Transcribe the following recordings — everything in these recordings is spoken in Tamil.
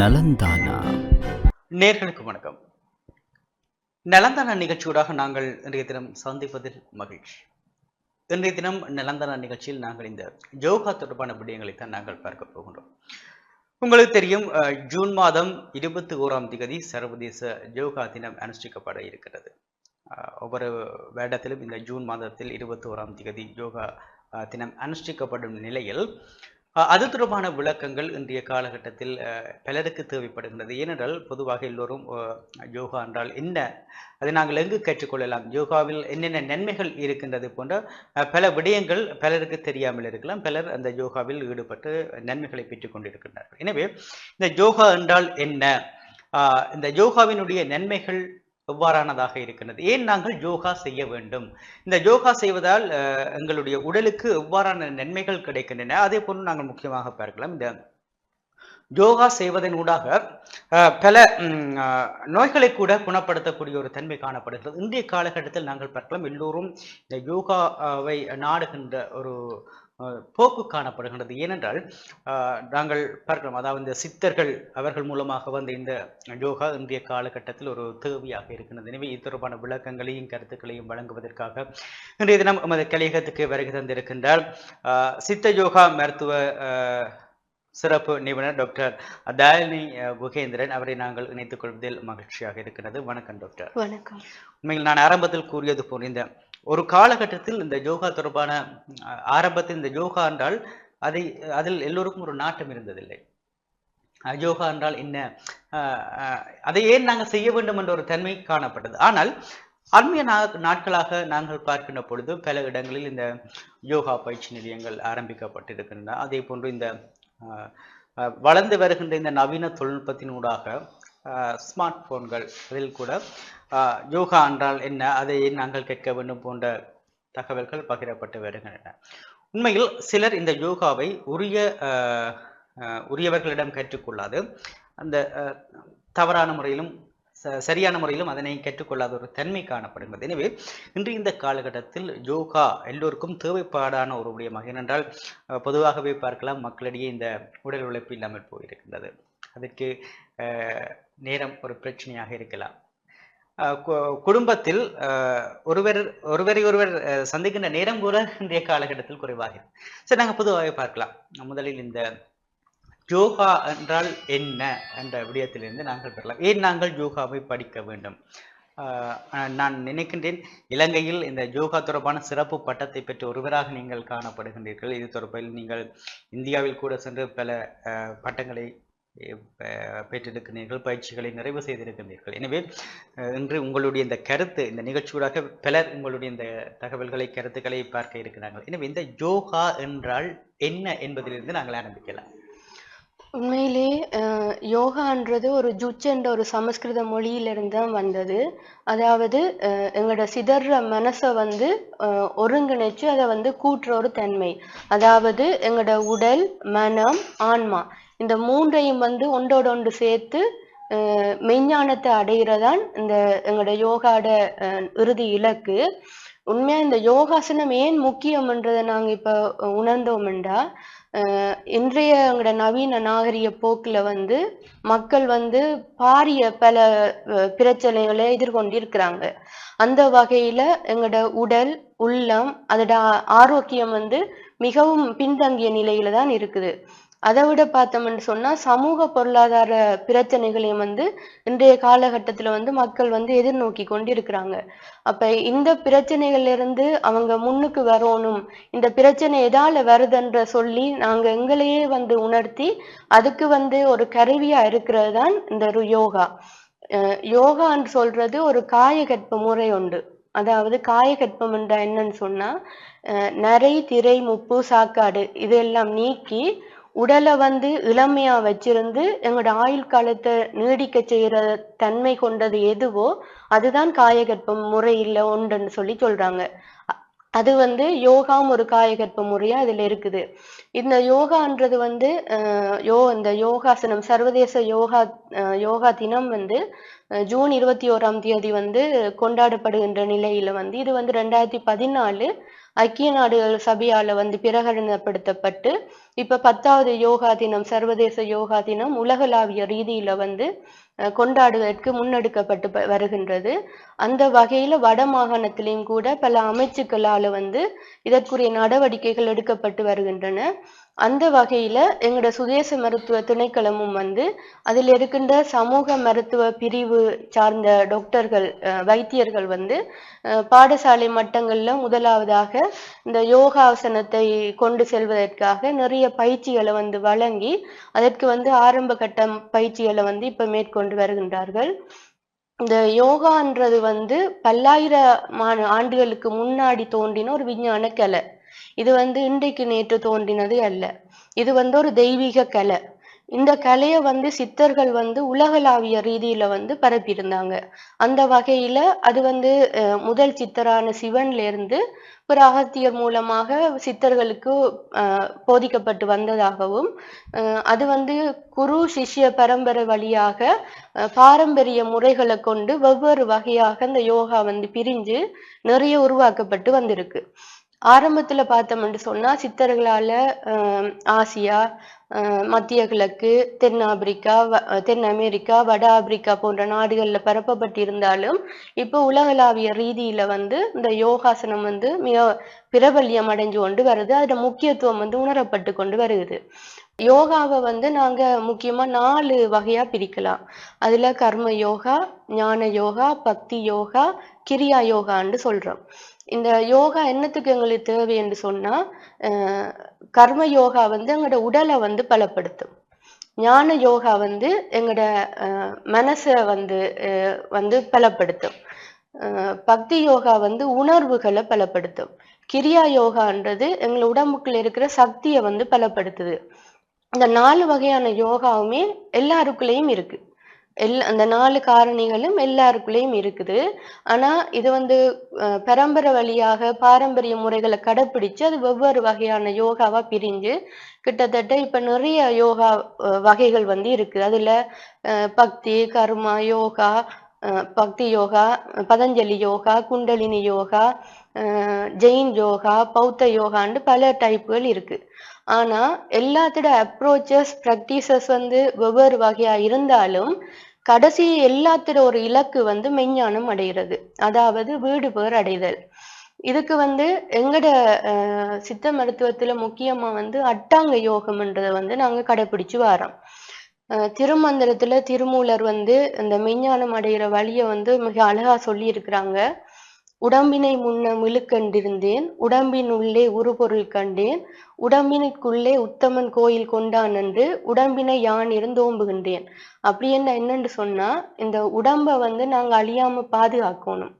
நலந்தானா? நேர்களுக்கு வணக்கம். நலந்தானா நிகழ்ச்சியூடாக நாங்கள் இன்றைய தினம் சந்திப்பதில் மகிழ்ச்சி. இன்றைய தினம் நலந்தானா நிகழ்ச்சியில் நாங்கள் இந்த ஜோகா தொடர்பான விடயங்களை தான் நாங்கள் பார்க்க போகின்றோம். உங்களுக்கு தெரியும் ஜூன் மாதம் இருபத்தி ஓராம் திகதி சர்வதேச ஜோகா தினம் அனுஷ்டிக்கப்பட இருக்கிறது. ஒவ்வொரு வேடத்திலும் இந்த ஜூன் மாதத்தில் இருபத்தி ஓராம் திகதி யோகா தினம் அனுஷ்டிக்கப்படும் நிலையில் அது தொடர்பான விளக்கங்கள் இன்றைய காலகட்டத்தில் பலருக்கு தேவைப்படுகின்றது. ஏனென்றால் பொதுவாக எல்லோரும் யோகா என்றால் என்ன? அதை நாங்கள் எங்கு கற்றுக்கொள்ளலாம்? யோகாவில் என்னென்ன நன்மைகள் இருக்கின்றது போன்ற பல விடயங்கள் பலருக்கு தெரியாமல் இருக்கலாம். பலர் அந்த யோகாவில் ஈடுபட்டு நன்மைகளை பெற்றுக் கொண்டிருக்கின்றார்கள். எனவே இந்த யோகா என்றால் என்ன? இந்த யோகாவினுடைய நன்மைகள் எவ்வாறானதாக இருக்கின்றது ஏன் நாங்கள் யோகா செய்ய வேண்டும்? இந்த யோகா செய்வதால் அஹ், எங்களுடைய உடலுக்கு எவ்வாறான நன்மைகள் கிடைக்கின்றன? அதே போன்று நாங்கள் முக்கியமாக பார்க்கலாம். இந்த யோகா செய்வதன் ஊடாக அஹ், பல அஹ், நோய்களை கூட குணப்படுத்தக்கூடிய ஒரு தன்மை காணப்படுகிறது. இன்றைய காலகட்டத்தில் நாங்கள் பார்க்கலாம் எல்லோரும் இந்த யோகாவை நாடுகின்ற ஒரு போக்கு காணப்படுகின்றது. ஏனென்றால் நாங்கள் பார்க்கலாம் அதாவது இந்த சித்தர்கள் அவர்கள் மூலமாக வந்த இந்த யோகா இன்றைய காலகட்டத்தில் ஒரு தேவையாக இருக்கின்றது. எனவே இது தொடர்பான விளக்கங்களையும் கருத்துக்களையும் வழங்குவதற்காக இன்றைய தினம் எமது கலியகத்துக்கு வருகை தந்திருக்கின்றார் அஹ், சித்த யோகா மருத்துவ சிறப்பு நிபுணர் டாக்டர் தயாலினி குகேந்திரன். அவரை நாங்கள் இணைத்துக் கொள்வதில் மகிழ்ச்சியாக இருக்கிறது. வணக்கம் டாக்டர். வணக்கம். உண்மையில் நான் ஆரம்பத்தில் கூறியது போல் இந்த ஒரு காலகட்டத்தில் இந்த யோகா தொடர்பான ஆரம்பத்தில் இந்த யோகா என்றால் அதை அதில் எல்லோருக்கும் ஒரு நாட்டம் இருந்ததில்லை. யோகா என்றால் என்ன? அதை ஏன் நாங்கள் செய்ய வேண்டும் என்ற ஒரு தன்மை காணப்பட்டது. ஆனால் அண்மைய நாட்களாக நாங்கள் பார்க்கின்ற பொழுது பல இடங்களில் இந்த யோகா பயிற்சி நிலையங்கள் ஆரம்பிக்கப்பட்டிருக்கின்றன. அதே போன்று இந்த வளர்ந்து வருகின்ற இந்த நவீன தொழில்நுட்பத்தினூடாக ஸ்மார்ட் போன்கள் அதில் கூட யோகா என்றால் என்ன? அதை நாங்கள் கேட்க வேண்டும் போன்ற தகவல்கள் பகிரப்பட்டு வருகின்றன. உண்மையில் சிலர் இந்த யோகாவை உரிய உரியவர்களிடம் கற்றுக்கொள்ளாது. அந்த தவறான முறையிலும் ச- சரியான முறையிலும் அதனை கற்றுக்கொள்ளாத ஒரு தன்மை காணப்படுகிறது. எனவே இன்று இந்த காலகட்டத்தில் யோகா எல்லோருக்கும் தேவைப்பாடான ஒரு விடயமாக ஏனென்றால் பொதுவாகவே பார்க்கலாம் மக்களிடையே இந்த உடல் உழைப்பு இல்லாமல் போயிருக்கின்றது. அதற்கு நேரம் ஒரு பிரச்சனையாக இருக்கலாம். குடும்பத்தில் ஒருவர் ஒருவரை ஒருவர் சந்திக்கின்ற நேரம் கூட இன்றைய காலகட்டத்தில் குறைவாக சரி நாங்கள் பொதுவாகவே பார்க்கலாம். முதலில் இந்த யோகா என்றால் என்ன என்ற விடயத்திலிருந்து நாங்கள் பெறலாம். ஏன் நாங்கள் யோகாவை படிக்க வேண்டும்? நான் நினைக்கின்றேன் இலங்கையில் இந்த யோகா தொடர்பான சிறப்பு பட்டத்தை பெற்ற ஒருவராக நீங்கள் காணப்படுகின்றீர்கள். இது தொடர்பில் நீங்கள் இந்தியாவில் கூட சென்று பல பட்டங்களை அஹ், பெற்றிருக்கிறீர்கள் பயிற்சிகளை நிறைவு செய்திருக்கின்றீர்கள் எனவே இன்று உங்களுடைய இந்த கருத்து இந்த நிகழ்ச்சியூடாக பலர் உங்களுடைய இந்த தகவல்களை கருத்துக்களை பார்க்க இருக்கிறார்கள். எனவே இந்த யோகா என்றால் என்ன என்பதிலிருந்து நாங்கள் ஆரம்பிக்கலாம். உண்மையிலே யோகான்றது ஒரு ஜுச் என்ற ஒரு சமஸ்கிருத மொழியிலிருந்து தான் வந்தது. அதாவது எங்களோட சிதற மனசை வந்து ஒருங்கிணைச்சு அதை வந்து கூட்டுற ஒரு தன்மை. அதாவது எங்களோட உடல் மனம் ஆன்மா. இந்த மூன்றையும் வந்து ஒன்றோட ஒன்று சேர்த்து மெய்ஞானத்தை அடைகிறதான் இந்த எங்களோட யோகாட இறுதி இலக்கு. உண்மையா இந்த யோகாசனம் ஏன் முக்கியம்ன்றதை நாங்க இப்ப உணர்ந்தோம்ன்றா இன்றைய எங்களோட நவீன நாகரிக போக்குல வந்து மக்கள் வந்து பாரிய பல பிரச்சனைகளை எதிர்கொண்டிருக்கிறாங்க. அந்த வகையில எங்களோட உடல் உள்ளம் அதோட ஆரோக்கியம் வந்து மிகவும் பின்தங்கிய நிலையில தான் இருக்குது. அதை விட பார்த்தோம்னு சொன்னா சமூக பொருளாதார பிரச்சனைகளையும் வந்து இன்றைய காலகட்டத்துல வந்து மக்கள் வந்து எதிர்நோக்கி கொண்டிருக்கிறாங்க. அப்ப இந்த பிரச்சனைகள்ல இருந்து அவங்க முன்னுக்கு வரணும். இந்த பிரச்சனை எதால வருதுன்ற சொல்லி நாங்க எங்களையே வந்து உணர்த்தி அதுக்கு வந்து ஒரு கருவியா இருக்கிறது தான் இந்த ஒரு யோகா. யோகான்னு சொல்றது ஒரு காயகற்ப முறை உண்டு அதாவது காயகற்பம் என்றா என்னன்னு சொன்னா நரை திரை முப்பு சாக்காடு இதெல்லாம் நீக்கி உடலை வந்து இளமையா வச்சிருந்து எங்களோட ஆயுள் காலத்தை நீடிக்க செய்யற தன்மை கொண்டது எதுவோ அதுதான் காயகற்பம் முறையில் ஒன்றுன்னு சொல்லி சொல்றாங்க. அது வந்து யோகாவும் ஒரு காயகற்ப முறையா அதுல இருக்குது. இந்த யோகான்றது வந்து யோ இந்த யோகாசனம் சர்வதேச யோகா யோகா தினம் வந்து ஜூன் இருபத்தி ஓராம் தேதி வந்து கொண்டாடப்படுகின்ற நிலையில வந்து இது வந்து ரெண்டாயிரத்தி பதினாலு ஐக்கிய நாடுகள் சபையால வந்து பிரகடனப்படுத்தப்பட்டு இப்ப பத்தாவது யோகா தினம் சர்வதேச யோகா தினம் உலகளாவிய ரீதியில வந்து கொண்டாடுவதற்கு முன்னெடுக்கப்பட்டு ப- வருகின்றது. அந்த வகையில வட மாகாணத்திலையும் கூட பல அமைச்சுக்களால வந்து இதற்குரிய நடவடிக்கைகள் எடுக்கப்பட்டு வருகின்றன. அந்த வகையில் எங்களோட சுதேச மருத்துவ திணைக்களமும் வந்து அதில் இருக்கின்ற சமூக மருத்துவ பிரிவு சார்ந்த டாக்டர்கள் வைத்தியர்கள் வந்து பாடசாலை மட்டங்களில் முதலாவதாக இந்த யோகாசனத்தை கொண்டு செல்வதற்காக நிறைய பயிற்சிகளை வந்து வழங்கி அதற்கு வந்து ஆரம்ப கட்ட பயிற்சிகளை வந்து இப்போ மேற்கொண்டு வருகின்றார்கள். இந்த யோகான்றது வந்து பல்லாயிரமான ஆண்டுகளுக்கு முன்னாடி தோன்றின ஒரு விஞ்ஞான கலை. இது வந்து இன்றைக்கு நேற்று தோன்றினது அல்ல. இது வந்து ஒரு தெய்வீக கலை. இந்த கலையை வந்து சித்தர்கள் வந்து உலகளாவிய ரீதியில வந்து பரப்பியிருந்தாங்க. அந்த வகையில அது வந்து முதல் சித்தரான சிவன்ல இருந்து ஒரு அகத்தியர் மூலமாக சித்தர்களுக்கு போதிக்கப்பட்டு வந்ததாகவும் அது வந்து குரு சிஷ்ய பரம்பரை வழியாக பாரம்பரிய முறைகளை கொண்டு வெவ்வேறு வகையாக இந்த யோகா வந்து பிரிஞ்சு நிறைய உருவாக்கப்பட்டு வந்திருக்கு. ஆரம்பத்துல பார்த்தோம்னு சொன்னா சித்தர்களால ஆசியா மத்திய கிழக்கு தென் ஆப்பிரிக்கா வ- தென் அமெரிக்கா வட ஆப்பிரிக்கா போன்ற நாடுகள்ல பரப்பப்பட்டிருந்தாலும் இப்போ உலகளாவிய ரீதியில வந்து இந்த யோகாசனம் வந்து மிக பிரபல்யம் அடைஞ்சு கொண்டு வருது. அதோட முக்கியத்துவம் வந்து உணரப்பட்டு கொண்டு வருகிறது யோகாவை வந்து நாங்க முக்கியமா நாலு வகையா பிரிக்கலாம். அதுல கர்ம யோகா ஞான யோகா பக்தி யோகா கிரியா யோகான்னு சொல்றோம். இந்த யோகா என்னத்துக்கு எங்களுக்கு தேவை என்று சொன்னா கர்ம யோகா வந்து எங்களோட உடலை வந்து பலப்படுத்தும். ஞான யோகா வந்து எங்களோட மனசை வந்து வந்து பலப்படுத்தும். பக்தி யோகா வந்து உணர்வுகளை பலப்படுத்தும். கிரியா யோகான்றது எங்களை உடம்புக்குள்ள இருக்கிற சக்தியை வந்து பலப்படுத்துது. இந்த நாலு வகையான யோகாவுமே எல்லாருக்குள்ளேயும் இருக்கு. எல் அந்த நாலு காரணிகளும் எல்லாருக்குள்ளேயும் இருக்குது. ஆனா இது வந்து பரம்பரை வழியாக பாரம்பரிய முறைகளை கடைப்பிடிச்சு அது வெவ்வேறு வகையான யோகாவா பிரிஞ்சு கிட்டத்தட்ட இப்ப நிறைய யோகா வகைகள் வந்து இருக்கு அதுல பக்தி கர்மா யோகா பக்தி யோகா பதஞ்சலி யோகா குண்டலினி யோகா ஜெயின் யோகா பௌத்த யோகான்னு பல டைப்புகள் இருக்கு. ஆனா எல்லாத்தோட அப்ரோச்சஸ் ப்ராக்டிசஸ் வந்து வெவ்வேறு வகையா இருந்தாலும் கடைசி எல்லாத்தோட ஒரு இலக்கு வந்து மெஞ்ஞானம் அடைகிறது. அதாவது வீடு பேர் அடைதல். இதுக்கு வந்து எங்கட சித்த மருத்துவத்துல முக்கியமா வந்து அட்டாங்க யோகம்ன்றதை வந்து நாங்க கடைபிடிச்சு வரோம் திருமந்திரத்துல திருமூலர் வந்து இந்த மெஞ்ஞானம் அடைகிற வழியை வந்து மிக அழகா சொல்லி இருக்கிறாங்க உடம்பினை முன்ன மிழுக்கண்டிருந்தேன் உடம்பின் உள்ளே உருபொருள் கண்டேன். உடம்பினுக்குள்ளே உத்தமன் கோயில் கொண்டான் என்று உடம்பினை யான் இருந்தோம்புகின்றேன். அப்படி என்ன என்னன்னு சொன்னா இந்த உடம்ப வந்து நாங்க அழியாம பாதுகாக்கணும்.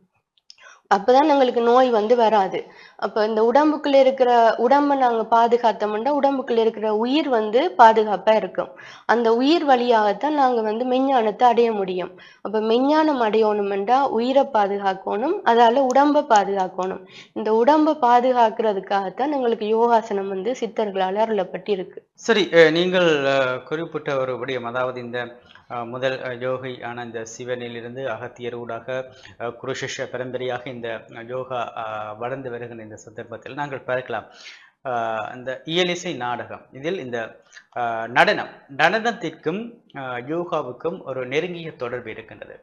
அப்பதான் எங்களுக்கு நோய் வந்து வராது. அப்ப இந்த உடம்புக்குள்ள இருக்கிற உடம்ப நாங்க பாதுகாத்தோம்னா உடம்புக்குள்ள இருக்கிற உயிர் வந்து பாதுகாப்பா இருக்கும். அந்த உயிர் வழியாகத்தான் நாங்க வந்து மெஞ்ஞானத்தை அடைய முடியும். அப்ப மெஞ்ஞானம் அடையணும்ன்றா உயிரை பாதுகாக்கணும் அதால உடம்ப பாதுகாக்கணும். இந்த உடம்ப பாதுகாக்கிறதுக்காகத்தான் எங்களுக்கு யோகாசனம் வந்து சித்தர்களால் அருளப்பட்டு இருக்கு சரி நீங்கள் குறிப்பிட்ட ஒரு விடயம் அதாவது இந்த முதல் அஹ், யோகி ஆன இந்த சிவனிலிருந்து அகத்தியர் ஊடாக அஹ், பரம்பரையாக இந்த யோகா வளர்ந்து வருகின்ற இந்த சந்தர்ப்பத்தில் நாங்கள் பார்க்கலாம். இந்த இயலிசை நாடகம். இதில் இந்த நடனம். நடனத்திற்கும் யோகாவுக்கும் ஒரு நெருங்கிய தொடர்பு இருக்கின்றது.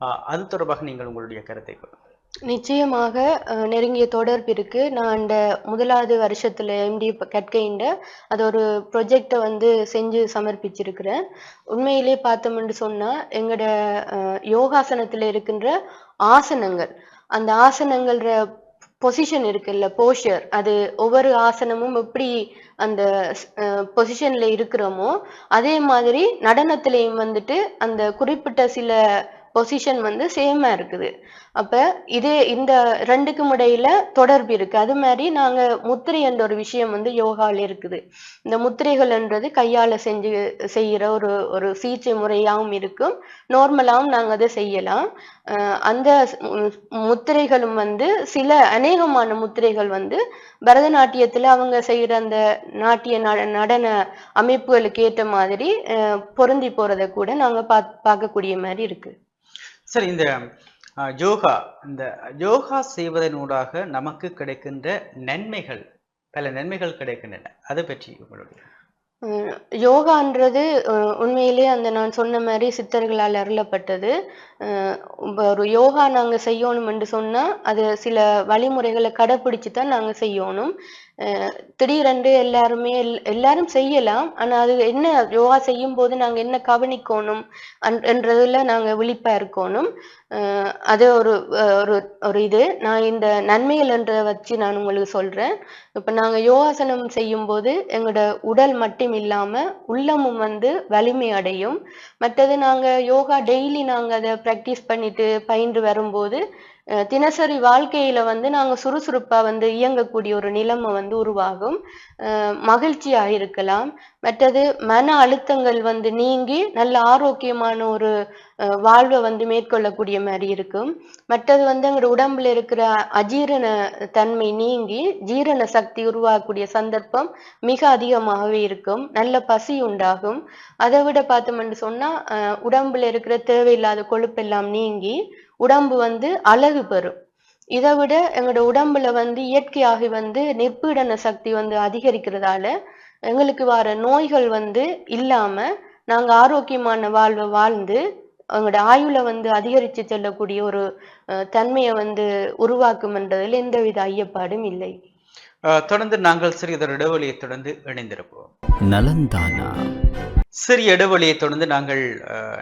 அஹ், அது தொடர்பாக நீங்கள் உங்களுடைய கருத்தை நிச்சயமாக நெருங்கிய தொடர்பு இருக்கு. நான் இந்த முதலாவது வருஷத்துல எம்டி கற்கைண்ட அது ஒரு ப்ரொஜெக்டை வந்து செஞ்சு சமர்ப்பிச்சிருக்கிறேன். உண்மையிலே பார்த்தோம்னு சொன்னா எங்களோட யோகாசனத்துல இருக்கின்ற ஆசனங்கள். அந்த ஆசனங்கள்ற பொசிஷன் இருக்குல்ல போஷர் அது ஒவ்வொரு ஆசனமும் எப்படி அந்த பொசிஷன்ல இருக்கிறோமோ அதே மாதிரி நடனத்திலையும் வந்துட்டு அந்த குறிப்பிட்ட சில பொசிஷன் வந்து சேமா இருக்குது. அப்ப இதே இந்த ரெண்டுக்கும் இடையில தொடர்பு இருக்கு. அது மாதிரி நாங்க முத்திரை என்ற ஒரு விஷயம் வந்து யோகால இருக்குது. இந்த முத்திரைகள்ன்றது கையால செஞ்சு செய்யற ஒரு ஒரு சிகிச்சை முறையாகவும் இருக்கும். நார்மலாகவும் நாங்க அதை செய்யலாம். அந்த முத்திரைகளும் வந்து சில அநேகமான முத்திரைகள் வந்து பரதநாட்டியத்துல அவங்க செய்யற அந்த நாட்டிய நடன அமைப்புகளுக்கு ஏற்ற மாதிரி பொருந்தி போறதை கூட நாங்க பா பார்க்கக்கூடிய மாதிரி இருக்கு. சரி இந்த யோகா இந்த யோகா செய்வதனூடாக நமக்கு கிடைக்கின்ற நன்மைகள் பல நன்மைகள் கிடைக்கின்றன. அதை பற்றி உங்களுடைய யோகான்றது உண்மையிலேயே அந்த நான் சொன்ன மாதிரி சித்தர்களால் அருளப்பட்டது. ஒரு யோகா நாங்கள் செய்யணும் என்று சொன்னால் அது சில வழிமுறைகளை கடைப்பிடிச்சு தான் நாங்கள் செய்யணும். திடீரென்று எல்லாருமே எல்- எல்லாரும் செய்யலாம். ஆனால் அது என்ன யோகா செய்யும் போது நாங்கள் என்ன கவனிக்கணும் அன்- என்றதில் நாங்கள் விழிப்பா இருக்கணும். அது ஒரு ஒரு ஒரு இது. நான் இந்த நன்மைகள் என்றதை வச்சு நான் உங்களுக்கு சொல்கிறேன் இப்ப நாங்க யோகாசனம் செய்யும் போது எங்களோட உடல் மட்டும் இல்லாம உள்ளமும் வந்து வலிமை அடையும். மற்றது நாங்க யோகா டெய்லி நாங்க அதை ப்ராக்டிஸ் பண்ணிட்டு பயின்று வரும்போது தினசரி வாழ்க்கையில வந்து நாங்க சுறுசுறுப்பா வந்து இயங்கக்கூடிய ஒரு நிலைமை வந்து உருவாகும். மகிழ்ச்சியாக மகிழ்ச்சியா இருக்கலாம். மற்றது மன அழுத்தங்கள் வந்து நீங்கி நல்ல ஆரோக்கியமான ஒரு வாழ்வை வந்து மேற்கொள்ளக்கூடிய மாதிரி இருக்கும். மற்றது வந்து எங்களோட உடம்புல இருக்கிற அஜீரண தன்மை நீங்கி ஜீரண சக்தி உருவாகக்கூடிய சந்தர்ப்பம் மிக அதிகமாகவே இருக்கும். நல்ல பசி உண்டாகும். அதை விட பார்த்தோம்னு சொன்னா உடம்புல இருக்கிற தேவையில்லாத கொழுப்பெல்லாம் நீங்கி உடம்பு வந்து அழகு பெறும். இதை விட எங்களோட உடம்புல வந்து இயற்கையாக வந்து நிற்பீடன சக்தி வந்து அதிகரிக்கிறதால எங்களுக்கு வர நோய்கள் வந்து இல்லாம நாங்க ஆரோக்கியமான வாழ்வை வாழ்ந்து எங்களோட ஆயுளை வந்து அதிகரித்து செல்லக்கூடிய ஒரு அஹ், தன்மையை வந்து உருவாக்கும்ன்றதுல எந்தவித ஐயப்பாடும் இல்லை. தொடர்ந்து நாங்கள் சிறிதொரு இடைவெளியை தொடர்ந்து இணைந்திருப்போம். நலந்தானா சிறிய இடைவெளியை தொடர்ந்து நாங்கள்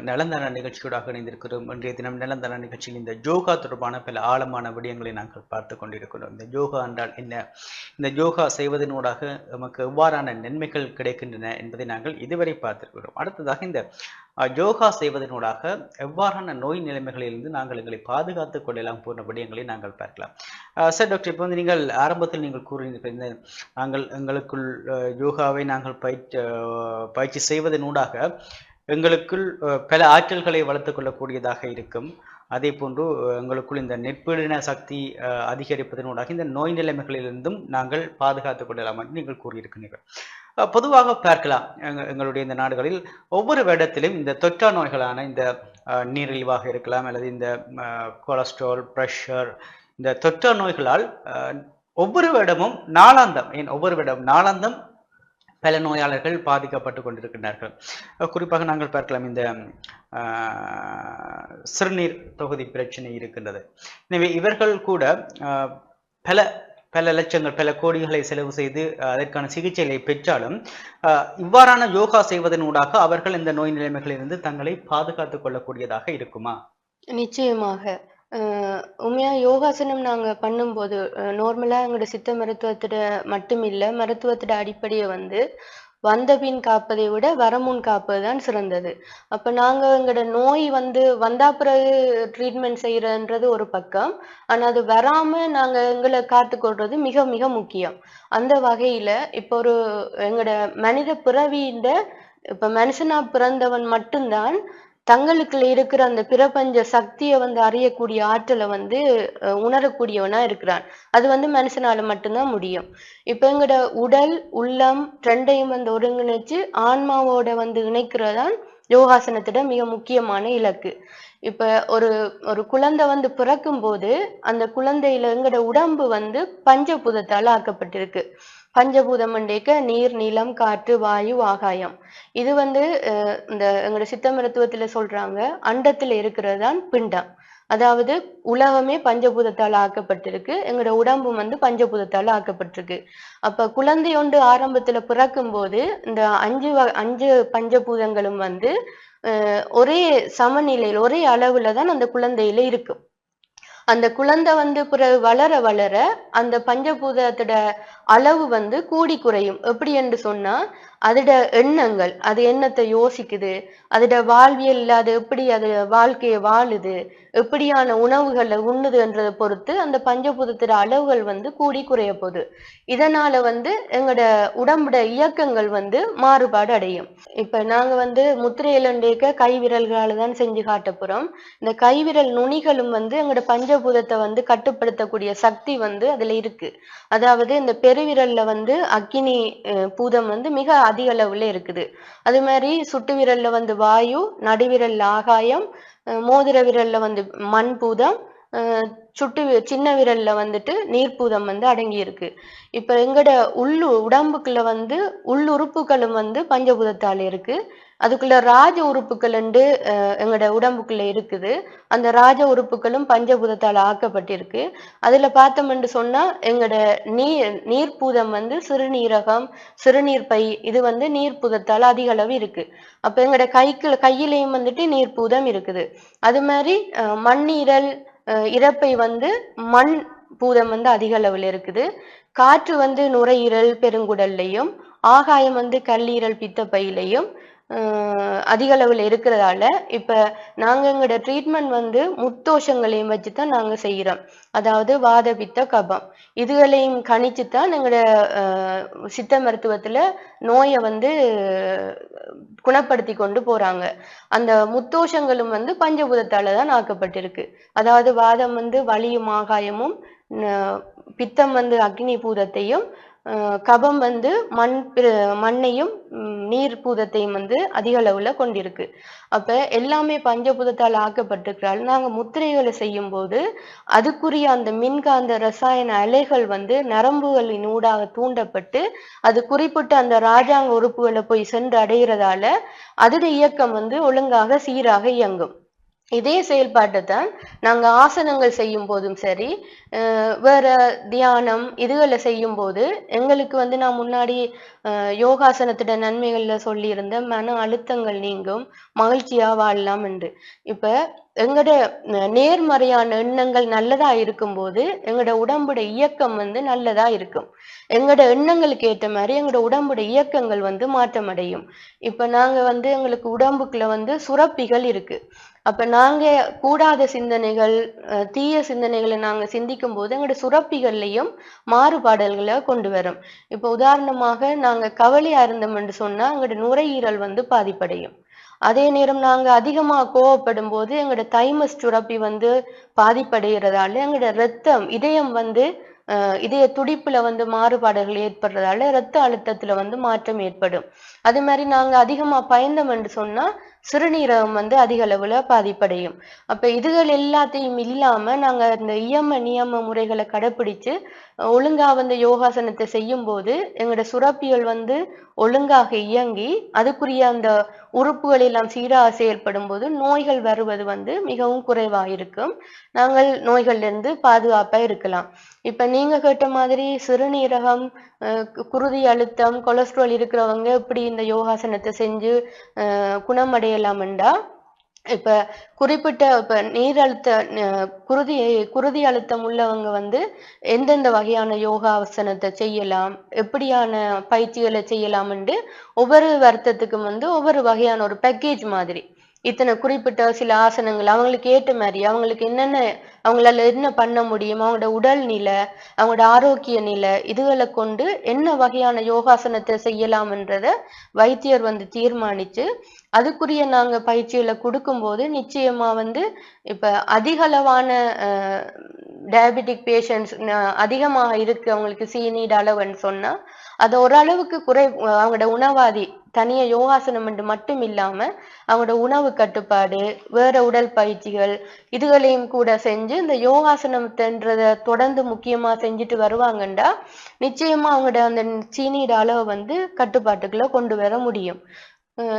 நலந்தன நிகழ்ச்சியோடாக இணைந்திருக்கிறோம். இன்றைய தினம் நலந்தன நிகழ்ச்சியில் இந்த யோகா தொடர்பான பல ஆழமான விடயங்களை நாங்கள் பார்த்து கொண்டிருக்கிறோம். இந்த யோகா என்றால் என்ன? இந்த யோகா செய்வதனூடாக நமக்கு எவ்வாறான நன்மைகள் கிடைக்கின்றன என்பதை நாங்கள் இதுவரை பார்த்திருக்கிறோம். அடுத்ததாக இந்த யோகா செய்வதனூடாக எவ்வாறான நோய் நிலைமைகளிலிருந்து நாங்கள் எங்களை பாதுகாத்துக் கொள்ளலாம் போன்ற விடயங்களை நாங்கள் பார்க்கலாம். சார் டாக்டர் இப்போ வந்து நீங்கள் ஆரம்பத்தில் நீங்கள் கூறினீர்கள் நாங்கள் எங்களுக்குள் யோகாவை நாங்கள் பயிற்சி பயிற்சி செய்வதனூடாக எங்களுக்குள் பல ஆற்றல்களை வளர்த்து கொள்ளக்கூடியதாக இருக்கும். அதே போன்று எங்களுக்குள் இந்த நெற்பீடன சக்தி அதிகரிப்பதனூடாக இந்த நோய் நிலைமைகளிலிருந்தும் நாங்கள் பாதுகாத்துக் கொள்ளலாம் என்று நீங்கள் கூறியிருக்கிறீர்கள். பொதுவாக பார்க்கலாம். எங்களுடைய இந்த நாடுகளில் ஒவ்வொரு வருடத்திலும் இந்த தொற்றா நோய்களான இந்த நீரிழிவாக இருக்கலாம் அல்லது இந்த கொலஸ்ட்ரால் ப்ரெஷர் இந்த தொற்றா நோய்களால் ஒவ்வொரு வருடமும் நாளாந்தம் ஏன் ஒவ்வொரு வருடம் நாளாந்தம் பல நோயாளர்கள் பாதிக்கப்பட்டு கொண்டிருக்கின்றார்கள். குறிப்பாக நாங்கள் பார்க்கலாம் இந்த சிறுநீர் தொகுதி பிரச்சனை இருக்கின்றது. எனவே இவர்கள் கூட பல பல லட்சங்கள் பல கோடிகளை செலவு செய்து அதற்கான சிகிச்சைகளை பெற்றாலும் ஆஹ், இவ்வாறான யோகா செய்வதனூடாக அவர்கள் இந்த நோய் நிலைமைகளிலிருந்து தங்களை பாதுகாத்துக் கொள்ளக்கூடியதாக இருக்குமா? நிச்சயமாக. உண்மையா யோகாசனம் நாங்க பண்ணும்போது நார்மலா எங்களோட சித்த மருத்துவத்திட மட்டும் இல்ல மருத்துவத்திட அடிப்படையை வந்து வந்தபின் காப்பதை விட வரமுன் காப்பது தான் சிறந்தது. அப்ப நாங்க எங்களோட நோய் வந்து வந்தா பிறகு ட்ரீட்மெண்ட் செய்யறன்றது ஒரு பக்கம். ஆனா அது வராம நாங்க எங்களை காத்துக்கொள்றது மிக மிக முக்கியம். அந்த வகையில இப்போ ஒரு எங்களோட மனித பிறவியின் இப்ப மனுஷனா பிறந்தவன் மட்டும்தான் தங்களுக்குள்ள இருக்கிற அந்த பிரபஞ்ச சக்தியை வந்து அறியக்கூடிய ஆற்றலை வந்து அஹ், உணரக்கூடியவனா இருக்கிறான். அது வந்து மனுஷனால மட்டும்தான் முடியும். இப்ப எங்கட உடல் உள்ளம் ரெண்டையும் வந்து ஒருங்கிணைச்சு ஆன்மாவோட வந்து இணைக்கிறதான் யோகாசனத்திட மிக முக்கியமான இலக்கு. இப்ப ஒரு ஒரு குழந்தை வந்து பிறக்கும் போது அந்த குழந்தையில எங்கட உடம்பு வந்து பஞ்சபூதத்தால் ஆக்கப்பட்டிருக்கு. பஞ்சபூதம் மண்டேக்க நீர் நிலம் காற்று வாயு ஆகாயம். இது வந்து இந்த எங்களோட சித்த மருத்துவத்துல சொல்றாங்க அண்டத்துல இருக்கிறது தான் பிண்டம். அதாவது உலகமே பஞ்சபூதத்தால் ஆக்கப்பட்டிருக்கு எங்களோட உடம்பும் வந்து பஞ்சபூதத்தால் ஆக்கப்பட்டிருக்கு. அப்ப குழந்தை ஒன்று ஆரம்பத்துல பிறக்கும் போது இந்த அஞ்சு வ- அஞ்சு பஞ்சபூதங்களும் வந்து ஒரே சமநிலையில் ஒரே அளவுல தான் அந்த குழந்தையில இருக்கும் அந்த குழந்தை வந்து பிறகு வளர வளர அந்த பஞ்சபூதத்தோட அளவு வந்து கூடி குறையும். எப்படி என்று சொன்னா அதோட எண்ணங்கள் அது எண்ணத்தை யோசிக்குது அதோட வாழ்வியல் அது எப்படி அது வாழ்க்கையை வாழுது எப்படியான உணவுகளை உண்ணுதுன்றதை பொறுத்து அந்த பஞ்சபூதத்தோட அளவுகள் வந்து கூடி குறைய போகுது. இதனால வந்து எங்களோட உடம்புட இயக்கங்கள் வந்து மாறுபாடு அடையும். இப்ப நாங்க வந்து முத்திரையிலண்டேக்க கை விரல்களால தான் செஞ்சு காட்ட போறோம் இந்த கைவிரல் நுனிகளும் வந்து எங்களோட பஞ்சபூதத்தை வந்து கட்டுப்படுத்தக்கூடிய சக்தி வந்து அதுல இருக்கு. அதாவது இந்த பெருவிரல்ல வந்து அக்கினி அஹ், பூதம் வந்து மிக அதிக அளவுல இருக்குது. அது மாதிரி சுட்டு விரல்ல வந்து வாயு நடுவிரல்ல ஆகாயம் மோதிர விரல்ல வந்து மண் பூதம் சுட்டு வி- சின்ன விரல்ல வந்துட்டு நீர்ப்பூதம் வந்து அடங்கி இருக்கு. இப்ப எங்கட உள்ளு உடம்புக்குள்ள வந்து உள்ளுறுப்புகளும் வந்து பஞ்சபூதத்தால இருக்கு. அதுக்குள்ள ராஜ உறுப்புகள் என்று எங்களோட உடம்புக்குள்ள இருக்குது. அந்த ராஜ உறுப்புகளும் பஞ்சபூதத்தால் ஆக்கப்பட்டிருக்கு. அதுல பார்த்தோம்னு சொன்னா எங்களோட நீர் நீர்பூதம் வந்து சிறுநீரகம் சிறுநீர் பை இது வந்து நீர்பூதத்தால் அதிக அளவு இருக்கு. அப்ப எங்களோட கைக்கு கையிலையும் வந்துட்டு நீர்பூதம் இருக்குது. அது மாதிரி மண்ணீரல் இறப்பை வந்து மண் பூதம் வந்து அதிக அளவில் இருக்குது. காற்று வந்து நுரையீரல் பெருங்குடல்லையும் ஆகாயம் வந்து கல்லீரல் பித்தப்பையிலையும் பையிலையும் அதிக இருக்கிறதால இப்போ நாங்கள் எங்களோட ட்ரீட்மெண்ட் வந்து முத்தோஷங்களையும் வச்சு தான் நாங்கள் செய்கிறோம் அதாவது வாத பித்த கபம். இதுகளையும் கணிச்சு தான் எங்களோட சித்த மருத்துவத்தில் நோயை வந்து குணப்படுத்தி கொண்டு போகிறாங்க அந்த முத்தோஷங்களும் வந்து பஞ்சபூதத்தால் தான் ஆக்கப்பட்டிருக்கு. அதாவது வாதம் வந்து வலியும் ஆகாயமும் பித்தம் வந்து அக்னி பூதத்தையும் கபம் வந்து மண் மண்ணையும் நீர் பூதத்தையும் வந்து அதிக அளவுல கொண்டிருக்கு. அப்ப எல்லாமே பஞ்சபூதத்தால் ஆக்கப்பட்டிருக்கிறாள். நாங்க முத்திரைகளை செய்யும் போது அதுக்குரிய அந்த மின்காந்த ரசாயன அலைகள் வந்து நரம்புகளின் ஊடாக தூண்டப்பட்டு அது குறிப்பிட்ட அந்த ராஜாங்க உறுப்புகளை போய் சென்று அடைகிறதால அதோட இயக்கம் வந்து ஒழுங்காக சீராக இயங்கும். இதே செயல்பாட்டை தான் நாங்கள் ஆசனங்கள் செய்யும் போதும் சரி வேற தியானம் இதுகளை செய்யும் போது எங்களுக்கு வந்து நான் முன்னாடி யோகாசனத்திட நன்மைகளில் நன்மைகள்ல சொல்லியிருந்த மன அழுத்தங்கள் நீங்கும் மகிழ்ச்சியா வாழலாம் என்று. இப்ப எங்களோட நேர்மறையான எண்ணங்கள் நல்லதா இருக்கும்போது எங்களோட உடம்புடைய இயக்கம் வந்து நல்லதா இருக்கும். எங்களோட எண்ணங்களுக்கு ஏற்ற மாதிரி எங்களோட உடம்புடைய இயக்கங்கள் வந்து மாற்றமடையும். இப்ப நாங்க வந்து எங்களுக்கு உடம்புக்குள்ள வந்து சுரப்பிகள் இருக்கு. அப்ப நாங்க கூடாத சிந்தனைகள் தீய சிந்தனைகளை நாங்க சிந்திக்கும் போது எங்களோட சுரப்பிகள்லையும் மாறுபாடல்களை கொண்டு வரும். இப்ப உதாரணமாக நாங்க கவலையா இருந்தோம்னு சொன்னா எங்களோட நுரையீரல் வந்து பாதிப்படையும். அதே நேரம் நாங்க அதிகமா கோவப்படும் போது எங்களோட தைமஸ் சுரப்பி வந்து பாதிப்படைகிறதால எங்களோட ரத்தம் இதயம் வந்து இதய துடிப்புல வந்து மாறுபாடுகள் ஏற்படுறதால ரத்த அழுத்தத்துல வந்து மாற்றம் ஏற்படும். அது மாதிரி நாங்க அதிகமா பயந்தோம் என்று சொன்னா சிறுநீரகம் வந்து அதிக அளவுல பாதிப்படையும். அப்ப இதுகள் எல்லாத்தையும் இல்லாம நாங்க இந்த இயம நியம முறைகளை கடைப்பிடிச்சு ஒழுங்கா வந்து யோகாசனத்தை செய்யும் போது எங்களோட சுரப்பிகள் வந்து ஒழுங்காக இயங்கி அதுக்குரிய அந்த உறுப்புகள் எல்லாம் சீராக செயல்படும் போது நோய்கள் வருவது வந்து மிகவும் குறைவாக இருக்கும் நாங்கள் நோய்கள்ல இருந்து பாதுகாப்பா இருக்கலாம். இப்ப நீங்க கேட்ட மாதிரி சிறுநீரகம் குருதி அழுத்தம் கொலஸ்ட்ரால் இருக்கிறவங்க எப்படி இந்த யோகாசனத்தை செஞ்சு குணமடையலாம்ண்டா? இப்போ குறிப்பிட்ட இப்போ நீர் அழுத்த குருதி குருதி அழுத்தம் உள்ளவங்க வந்து எந்தெந்த வகையான யோகாசனத்தை செய்யலாம் எப்படியான பயிற்சிகளை செய்யலாம்னு ஒவ்வொரு வருத்தத்துக்கும் வந்து ஒவ்வொரு வகையான ஒரு பேக்கேஜ் மாதிரி. இத்தனை குறிப்பிட்ட சில ஆசனங்கள் அவங்களுக்கு ஏற்ற மாதிரி அவங்களுக்கு என்னென்ன அவங்களால என்ன பண்ண முடியும் அவங்களோட உடல் நிலை அவங்களோட ஆரோக்கிய நிலை இதுகளை கொண்டு என்ன வகையான யோகாசனத்தை செய்யலாம்ன்றத வைத்தியர் வந்து தீர்மானிச்சு அதுக்குரிய நாங்க பயிற்சிகளை கொடுக்கும்போது நிச்சயமா வந்து இப்ப அதிகளவான டயபெட்டிக் பேஷண்ட்ஸ் அதிகமாக இருக்கு அவங்களுக்கு சீனீட் அளவுன்னு சொன்னா அதை ஓரளவுக்கு குறை அவங்களோட உணவாதி தனிய யோகாசனம் என்று மட்டும் இல்லாம அவங்களோட உணவு கட்டுப்பாடு வேற உடல் பயிற்சிகள் இதுகளையும் கூட செஞ்சு இந்த யோகாசனம்ன்றத தொடர்ந்து முக்கியமா செஞ்சுட்டு வருவாங்கண்டா நிச்சயமா அவங்களோட அந்த சீனியோட அளவை வந்து கட்டுப்பாட்டுக்குள்ள கொண்டு வர முடியும்.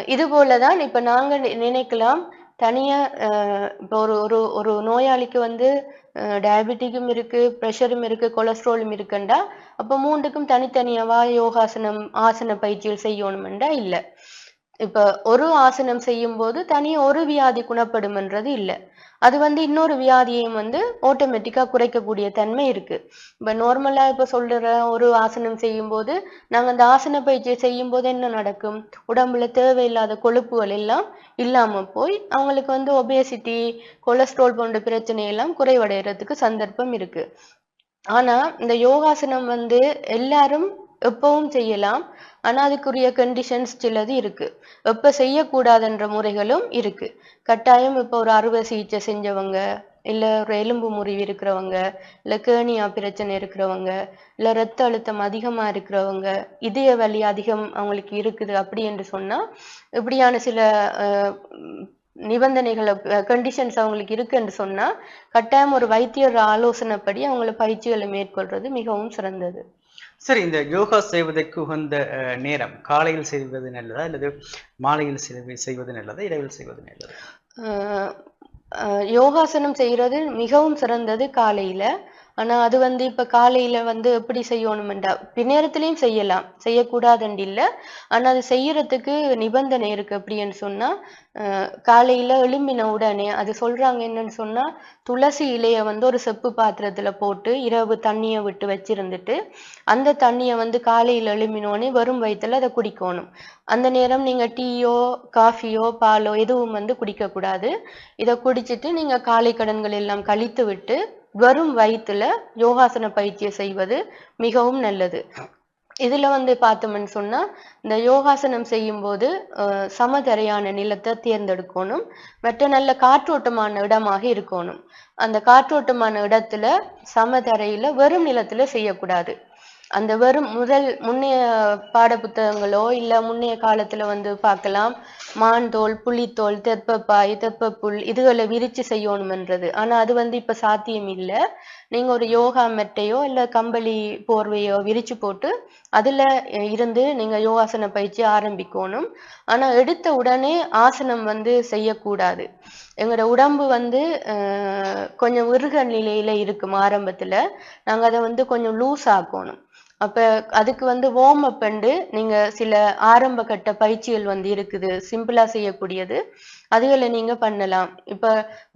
இது போலதான் இப்ப நாங்க நி- நினைக்கலாம். தனியா இப்போ ஒரு ஒரு ஒரு நோயாளிக்கு வந்து டயபெட்டிக்கும் இருக்கு ப்ரெஷரும் இருக்கு கொலஸ்ட்ராலும் இருக்குண்டா அப்போ மூன்றுக்கும் தனித்தனியாவா யோகாசனம் ஆசன பயிற்சிகள் செய்யணும்ண்டா? இல்லை. இப்ப ஒரு ஆசனம் செய்யும் போது தனி ஒரு வியாதி குணப்படும்ன்றது இல்லை. அது வந்து இன்னொரு வியாதியையும் வந்து ஆட்டோமேட்டிக்கா குறைக்கக்கூடிய தன்மை இருக்கு. இப்ப நார்மலா இப்ப சொல்ற ஒரு ஆசனம் செய்யும் போது நாங்க அந்த ஆசன பயிற்சியை செய்யும் போது என்ன நடக்கும்? உடம்புல தேவையில்லாத கொழுப்புகள் எல்லாம் இல்லாம போய் அவங்களுக்கு வந்து ஒபேசிட்டி கொலஸ்ட்ரால் போன்ற பிரச்சனை எல்லாம் குறைவடைகிறதுக்கு சந்தர்ப்பம் இருக்கு. ஆனா இந்த யோகாசனம் வந்து எல்லாரும் எப்பவும் செய்யலாம். ஆனா அதுக்குரிய கண்டிஷன்ஸ் சிலது இருக்கு. எப்ப செய்யக்கூடாதுன்ற முறைகளும் இருக்கு. கட்டாயம் இப்போ ஒரு அறுவை சிகிச்சை செஞ்சவங்க இல்ல ஒரு எலும்பு முறிவு இருக்கிறவங்க இல்ல கேணியா பிரச்சனை இருக்கிறவங்க இல்ல ரத்த அழுத்தம் அதிகமா இருக்கிறவங்க இதய வலி அதிகம் அவங்களுக்கு இருக்குது அப்படி என்று சொன்னா இப்படியான சில நிபந்தனைகளை கண்டிஷன்ஸ் அவங்களுக்கு இருக்குன்னு சொன்னா கட்டாயம் ஒரு வைத்தியர் ஆலோசனைப்படி அவங்கள பயிற்சிகளை மேற்கொள்றது மிகவும் சிறந்தது. சரி இந்த யோகா செய்வதற்கு உகந்த நேரம் காலையில் செய்வது நல்லதா அல்லது மாலையில் செய்வது செய்வது நல்லதா இரவில் செய்வது நல்லதா? யோகாசனம் செய்கிறது மிகவும் சிறந்தது காலையில. ஆனா அது வந்து இப்ப காலையில வந்து எப்படி செய்யணும்டா பின்னேரத்திலையும் செய்யலாம். செய்யக்கூடாதுன்னு இல்ல. ஆனா அது செய்யறதுக்கு நிபந்தனை இருக்கு அப்படின்னு சொன்னா காலையில எழும்பின உடனே அது சொல்றாங்க என்னன்னு சொன்னா துளசி இலைய வந்து ஒரு செப்பு பாத்திரத்துல போட்டு இரவு தண்ணிய விட்டு வச்சிருந்துட்டு அந்த தண்ணிய வந்து காலையில எழும்பினோடனே வெறும் வயிற்றுல அதை குடிக்கணும். அந்த நேரம் நீங்க டீயோ காஃபியோ பாலோ எதுவும் வந்து குடிக்க கூடாது இதை குடிச்சிட்டு நீங்க காலை கடன்கள் எல்லாம் கழித்து விட்டு வெறும் வயிற்றுல யோகாசன பயிற்சியை செய்வது மிகவும் நல்லது. இதுல வந்து பார்த்தோம்னு சொன்னா இந்த யோகாசனம் செய்யும்போது அஹ், சமதரையான நிலத்தை தேர்ந்தெடுக்கணும். மற்ற நல்ல காற்றோட்டமான இடமாக இருக்கணும். அந்த காற்றோட்டமான இடத்துல சமதரையில வெறும் நிலத்துல செய்யக்கூடாது. அந்த வெறும் முதல் முன்னைய பாட புத்தகங்களோ இல்ல முன்னைய காலத்துல வந்து பார்க்கலாம். மான் தோல் புலித்தோல் தெப்பப்பாய் தெப்பப்புல் இதுகளை விரிச்சு செய்யணும்ன்றது. ஆனா அது வந்து இப்ப சாத்தியம் இல்ல. நீங்க ஒரு யோகா மெட்டையோ இல்ல கம்பளி போர்வையோ விரிச்சு போட்டு அதுல இருந்து நீங்க யோகாசன பயிற்சி ஆரம்பிக்கணும். ஆனா எடுத்த உடனே ஆசனம் வந்து செய்யக்கூடாது. எங்களோட உடம்பு வந்து கொஞ்சம் விருக நிலையில இருக்கும் ஆரம்பத்துல. நாங்க அதை வந்து கொஞ்சம் லூஸ் ஆக்கணும். அப்ப அதுக்கு வந்து வார்ம் அப் அண்டு நீங்க சில ஆரம்ப கட்ட பயிற்சிகள் வந்து இருக்குது. சிம்பிளா செய்யக்கூடியது. அதுகளை நீங்க பண்ணலாம். இப்ப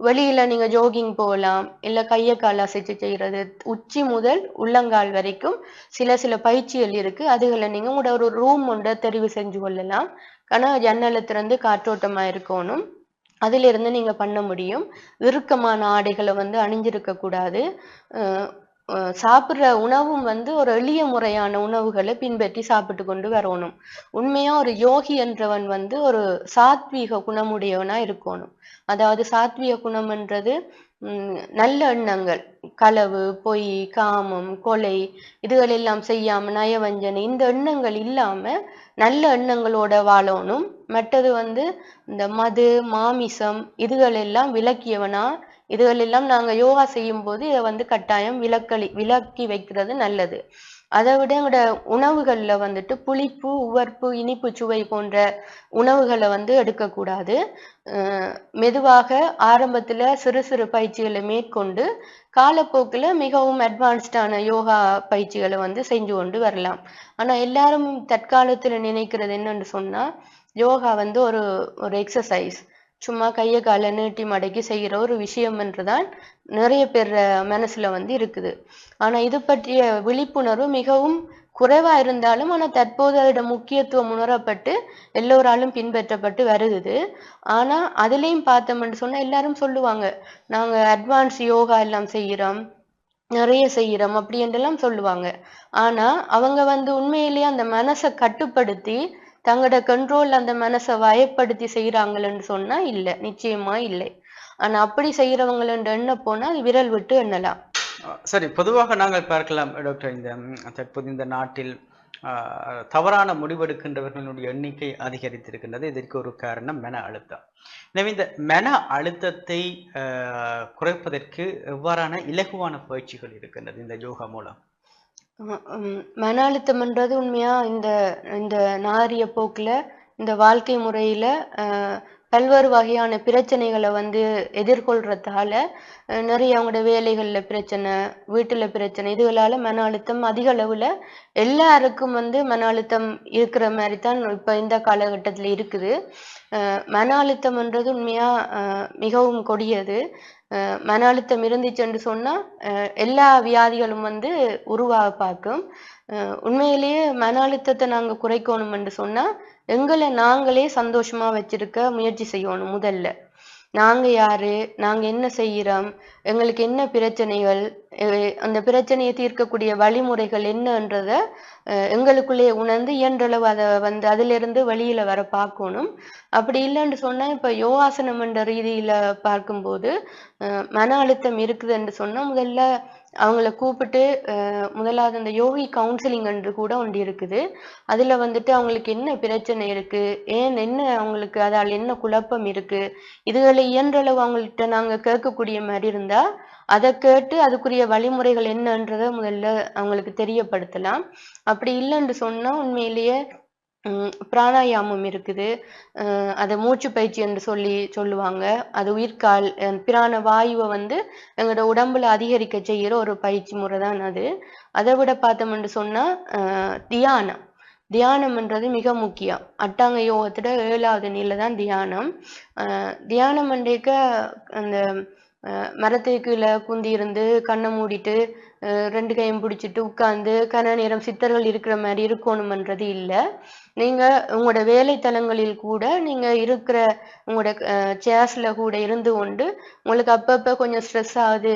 வெளியில நீங்க ஜோகிங் போகலாம். இல்ல கையை கால் அசைச்சு செய்யறது. உச்சி முதல் உள்ளங்கால் வரைக்கும் சில சில பயிற்சிகள் இருக்கு. அதுகளை நீங்க உங்களோட ஒரு ரூம் ஒன்றை தெரிவு செஞ்சு கொள்ளலாம். ஆனா ஜன்னலை திறந்து காற்றோட்டமா இருக்கணும். அதிலிருந்து நீங்கள் நீங்க பண்ண முடியும். இறுக்கமான ஆடைகளை வந்து அணிஞ்சிருக்க கூடாது சாப்பிட்ற உணவும் வந்து ஒரு எளிய முறையான உணவுகளை பின்பற்றி சாப்பிட்டு கொண்டு வரணும். உண்மையா ஒரு யோகி என்றவன் வந்து ஒரு சாத்வீக குணமுடையவனா இருக்கணும். அதாவது சாத்வீக குணம்ன்றது நல்ல எண்ணங்கள். களவு பொய் காமம் கொலை இதுகளெல்லாம் செய்யாம நயவஞ்சனை இந்த எண்ணங்கள் இல்லாம நல்ல எண்ணங்களோட வாழணும். மற்றது வந்து இந்த மது மாமிசம் இதுகளெல்லாம் விலக்கியவனா இதுகள் எல்லாம் யோகா செய்யும் போது இதை வந்து கட்டாயம் விலக்களி விலக்கி வைக்கிறது நல்லது. அதை விட எங்களோட உணவுகளில் வந்துட்டு புளிப்பு உவர்ப்பு இனிப்பு சுவை போன்ற உணவுகளை வந்து எடுக்கக்கூடாது. மெதுவாக ஆரம்பத்தில் சிறு சிறு பயிற்சிகளை மேற்கொண்டு காலப்போக்கில் மிகவும் அட்வான்ஸ்டான யோகா பயிற்சிகளை வந்து செஞ்சு கொண்டு வரலாம். ஆனால் எல்லாரும் தற்காலத்தில் நினைக்கிறது என்னன்னு சொன்னால் யோகா வந்து ஒரு ஒரு எக்ஸசைஸ் சும்மா கையை காலை நீட்டி மடக்கி செய்கிற ஒரு விஷயம்ன்றதான் நிறைய பேர் மனசுல வந்து இருக்குது. ஆனா இது பற்றிய விழிப்புணர்வு மிகவும் குறைவா இருந்தாலும் ஆனா தற்போது அதோட முக்கியத்துவம் உணரப்பட்டு எல்லோராலும் பின்பற்றப்பட்டு வருது ஆனா அதுலயும் பார்த்தோம்னு சொன்னா எல்லாரும் சொல்லுவாங்க நாங்க அட்வான்ஸ் யோகா எல்லாம் செய்கிறோம் நிறைய செய்கிறோம் அப்படி சொல்லுவாங்க. ஆனா அவங்க வந்து உண்மையிலேயே அந்த மனசை கட்டுப்படுத்தி தங்களோட கண்ட்ரோல் அந்த மனசை வயப்படுத்தி செய்யறாங்களன்னு சொன்னா இல்ல நிச்சயமா இல்லை. ஆனா அப்படி செய்யறவங்கள எண்ண போனா விரல் விட்டு எண்ணலாம். சரி பொதுவாக நாங்கள் பார்க்கலாம் டாக்டர் இந்த தற்போது இந்த நாட்டில் தவறான முடிவெடுக்கின்றவர்களுடைய எண்ணிக்கை அதிகரித்திருக்கின்றது. இதற்கு ஒரு காரணம் மன அழுத்தம். எனவே இந்த மன அழுத்தத்தை குறைப்பதற்கு எவ்வாறான இலகுவான பயிற்சிகள் இருக்கின்றது இந்த யோகா மூலம்? மன அழுத்தம்ன்றது உண்மையா? இந்த இந்த நாரிய போக்குல இந்த வாழ்க்கை முறையில பல்வேறு வகையான பிரச்சனைகளை வந்து எதிர்கொள்றதால நிறைய அவங்களோட வேலைகளில் பிரச்சனை வீட்டில் பிரச்சனை இதுகளால் மன அழுத்தம் அதிக அளவில் எல்லாருக்கும் வந்து மன அழுத்தம் இருக்கிற மாதிரி தான் இப்போ இந்த காலகட்டத்தில் இருக்குது. மன அழுத்தம்ன்றது உண்மையாக மிகவும் கொடியது. மன அழுத்தம் இருந்துச்சுன்னு சொன்னால் எல்லா வியாதிகளும் வந்து உருவாக பார்க்கும். உண்மையிலேயே மன அழுத்தத்தை நாங்கள் குறைக்கணும்னு சொன்னால் எங்களை நாங்களே சந்தோஷமாக வச்சிருக்க முயற்சி செய்யணும் முதல்ல. நாங்கள் யாரு? நாங்கள் என்ன செய்கிறோம் எங்களுக்கு என்ன பிரச்சனைகள்? அந்த பிரச்சனையை தீர்க்கக்கூடிய வழிமுறைகள் என்னன்றத எங்களுக்குள்ளேயே எங்களுக்குள்ளே உணர்ந்து இயன்றளவு அதை வந்து அதிலிருந்து வெளியில் வர பார்க்கணும். அப்படி இல்லைன்னு சொன்னால் இப்போ யோகாசனம் என்ற ரீதியில் பார்க்கும்போது மன அழுத்தம் இருக்குதுன்னு சொன்னால் முதல்ல அவங்கள கூப்பிட்டு முதலாவது அந்த யோகி கவுன்சிலிங் என்று கூட ஒன்று இருக்குது. அதில் வந்துட்டு அவங்களுக்கு என்ன பிரச்சனை இருக்குது ஏன் என்ன அவங்களுக்கு அதால் என்ன குழப்பம் இருக்குது இதுகளை இயன்றளவு அவங்கள்ட்ட நாங்கள் கேட்கக்கூடிய மாதிரி இருந்தால் அதை கேட்டு அதுக்குரிய வழிமுறைகள் என்னன்றதை முதல்ல அவங்களுக்கு தெரியப்படுத்தலாம். அப்படி இல்லைன்னு சொன்னால் உண்மையிலேயே பிராணாயாமம் இருக்குது. அஹ் அதை மூச்சு பயிற்சி என்று சொல்லி சொல்லுவாங்க. அது உயிர்கால் அஹ் பிராண வாயுவை வந்து எங்களோட உடம்புல அதிகரிக்க செய்கிற ஒரு பயிற்சி முறை தான் அது. அதை விட பார்த்தோம்னு சொன்னா அஹ் தியானம். தியானம்ன்றது மிக முக்கியம். அட்டாங்க யோகத்துல ஏழாவது நிலை தான் தியானம். தியானம் பண்றேக்க அந்த அஹ் மரத்துக்கு கீழே குந்தி இருந்து கண்ணை மூடிட்டு ரெண்டு கையும் பிடிச்சிட்டு உட்காந்து கன நேரம் சித்தர்கள் இருக்கிற மாதிரி இருக்கணுமன்றது இல்லை. நீங்கள் உங்களோட வேலைத்தலங்களில் கூட நீங்கள் இருக்கிற உங்களோட சேர்ஸில் கூட இருந்து கொண்டு உங்களுக்கு அப்பப்போ கொஞ்சம் ஸ்ட்ரெஸ் ஆகுது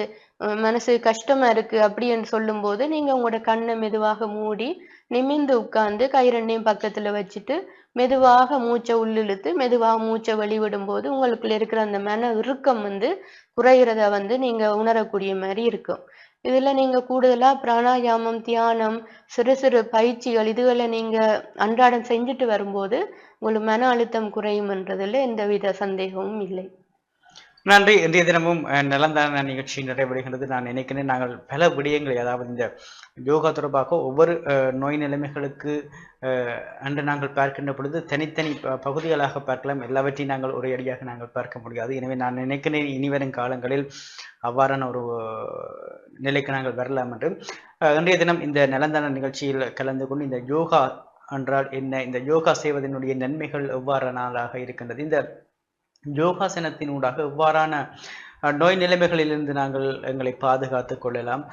மனசு கஷ்டமா இருக்கு அப்படின்னு சொல்லும்போது நீங்க உங்களோட கண்ணை மெதுவாக மூடி நிமிர்ந்து உட்கார்ந்து கை ரெண்டையும் பக்கத்துல வச்சுட்டு மெதுவாக மூச்சை உள்ளிழுத்து மெதுவாக மூச்சை வெளிவிடும் போது உங்களுக்குள்ள இருக்கிற அந்த மன இறுக்கம் வந்து குறையிறத வந்து நீங்க உணரக்கூடிய மாதிரி இருக்கும். இதில் நீங்கள் கூடுதலாக பிராணாயாமம் தியானம் சிறு சிறு பயிற்சிகள் இதுகளை நீங்கள் அன்றாடம் செஞ்சுட்டு வரும்போது உங்களுக்கு மன அழுத்தம் குறையும்ன்றதுல எந்தவித சந்தேகமும் இல்லை. நன்றி. இன்றைய தினமும் நிலந்தான நலந்தான நிகழ்ச்சி நிறைவடைகிறது நான் நினைக்கிறேன் நாங்கள் பல விடயங்களை அதாவது இந்த யோகா தொடர்பாக ஒவ்வொரு நோய் நிலைமைகளுக்கு அன்று நாங்கள் பார்க்கின்ற பொழுது தனித்தனி ப- பகுதிகளாக பார்க்கலாம். எல்லாவற்றையும் நாங்கள் ஒரேடியாக நாங்கள் பார்க்க முடியாது. எனவே நான் நினைக்கிறேன் இனிவரும் காலங்களில் அவ்வாறான ஒரு நிலைக்கு நாங்கள் வரலாம் என்று. இன்றைய தினம் இந்த நலந்தான நிகழ்ச்சியில் கலந்து கொண்டு இந்த யோகா என்றால் என்ன? இந்த யோகா செய்வதனுடைய நன்மைகள் எவ்வாறானதாக இருக்கின்றது? இந்த யோகாசனத்தினூடாக இவ்வாறான நோய் நிலைமைகளிலிருந்து நாங்கள் எங்களை பாதுகாத்து கொள்ளலாம்.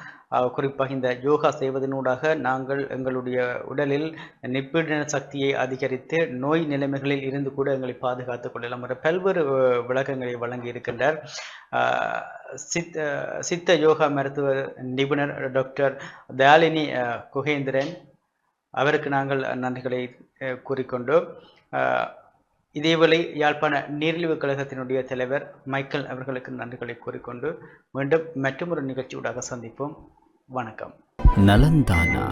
குறிப்பாக இந்த யோகா செய்வதனூடாக நாங்கள் எங்களுடைய உடலில் நிப்பிடன சக்தியை அதிகரித்து நோய் நிலைமைகளில் இருந்து கூட எங்களை பாதுகாத்துக் கொள்ளலாம் என்ற பல்வேறு விளக்கங்களை வழங்கி இருக்கின்றார். சித்த சித்த யோகா மருத்துவ நிபுணர் டாக்டர் தயாலினி குகேந்திரன் அவருக்கு நாங்கள் நன்றிகளை கூறிக்கொண்டோம். கூறிக்கொண்டு இதேவேளை யாழ்ப்பாண நீரிழிவு கழகத்தினுடைய தலைவர் மைக்கேல் அவர்களுக்கு நன்றிகளை கூறிக்கொண்டு மீண்டும் மற்றொரு நிகழ்ச்சியூடாக சந்திப்போம். வணக்கம். நலந்தானா.